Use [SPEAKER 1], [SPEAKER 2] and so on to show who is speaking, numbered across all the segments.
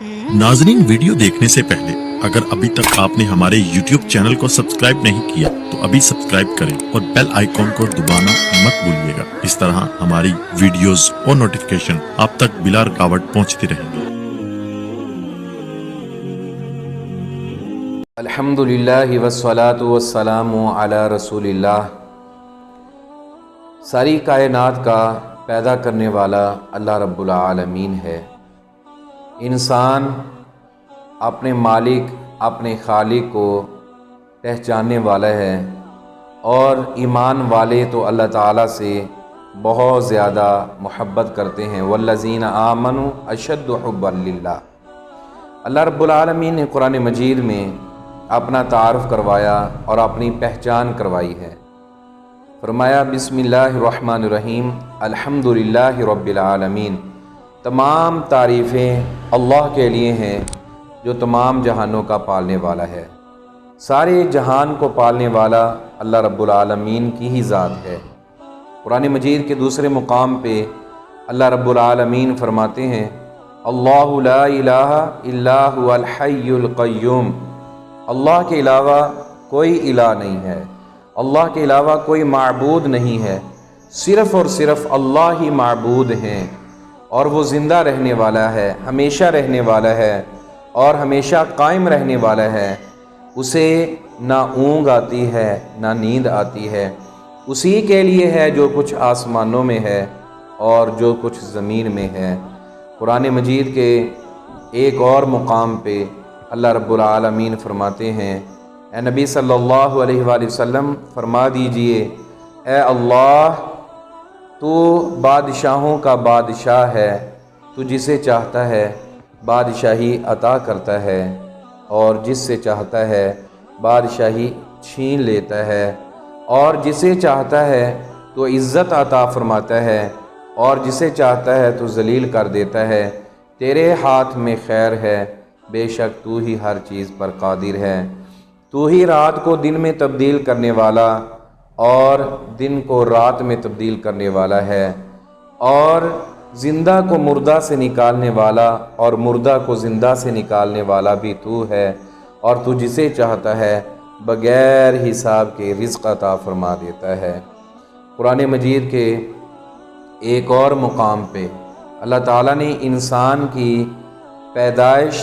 [SPEAKER 1] नाजरीन, वीडियो देखने से पहले, अगर अभी तक आपने हमारे YouTube चैनल को सब्सक्राइब नहीं किया तो अभी सब्सक्राइब करें और बेल आइकॉन को दबाना मत भूलिएगा। इस तरह हमारी वीडियोस और नोटिफिकेशन आप तक बिला रुकावट पहुँचती रहेंगी।
[SPEAKER 2] अल्हम्दुलिल्लाहि वस्सलातु वस्सलामु अला रसूलिल्लाह। सारी कायनात का पैदा करने वाला अल्लाह रब्बुल आलमीन है। इंसान अपने मालिक, अपने खालिक को पहचानने वाला है और ईमान वाले तो अल्लाह ताला से बहुत ज़्यादा मोहब्बत करते हैं। वल्लज़ीन आमनु अशद हब्बल्लिल्लाह अल्लाह रब्बुल आलमीन ने कुरान मजीद में अपना तारफ़ करवाया और अपनी पहचान करवाई है। फरमाया, बिस्मिल्लाहिर्रहमानिर्रहीम अल्हम्दुलिल्लाहि रब्बिल आलमीन। तमाम तारीफ़ें अल्लाह के लिए हैं, जो तमाम जहानों का पालने वाला है। सारे जहान को पालने वाला अल्लाह रब्बुल की ही ज़ात है। कुरान मजीद के दूसरे मुकाम पे अल्लाह रब्बुल फरमाते हैं, अल्लाह ला इलाहा इल्ला हुवल हय्युल क़य्यूम। अल्लाह के अलावा कोई इला नहीं है। अल्लाह के अलावा कोई मबूद नहीं है। सिर्फ़ और सिर्फ़ अल्लाह ही मबूद हैं। और वो ज़िंदा रहने वाला है, हमेशा रहने वाला है और हमेशा कायम रहने वाला है। उसे ना ऊँग आती है, ना नींद आती है। उसी के लिए है जो कुछ आसमानों में है और जो कुछ ज़मीन में है। कुरान मजीद के एक और मुकाम पे अल्लाह रब्बुल आलमीन फरमाते हैं ए नबी सल्लल्लाहु अलैहि वसल्लम, फरमा दीजिए ए अल्लाह तू बादशाहों का बादशाह है तो जिसे चाहता है, बादशाही अता करता है, और जिससे चाहता है, बादशाही छीन लेता है, और जिसे चाहता है तो इज़्ज़त अता फरमाता है, और जिसे चाहता है तो जलील कर देता है, तेरे हाथ में खैर है, बेशक तू ही हर चीज़ पर कादिर है। तू ही रात को दिन में तब्दील करने वाला और दिन को रात में तब्दील करने वाला है और ज़िंदा को मुर्दा से निकालने वाला और मुर्दा को ज़िंदा से निकालने वाला भी तू है और तू जिसे चाहता है बग़ैर हिसाब के रिज़्क़ अता फरमा देता है। कुरान मजीद के एक और मुकाम पे अल्लाह ताला ने इंसान की पैदाइश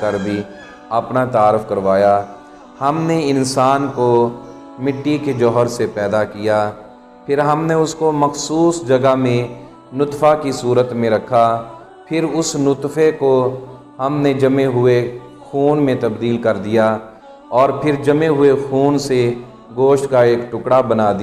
[SPEAKER 2] कर भी अपना तारफ़ करवाया। हमने इंसान को मिट्टी के जौहर से पैदा किया, फिर हमने उसको मखसूस जगह में नुतफ़ा की सूरत में रखा, फिर उस नुतफ़े को हमने जमे हुए खून में तब्दील कर दिया और फिर जमे हुए खून से गोश्त का एक टुकड़ा बना दिया।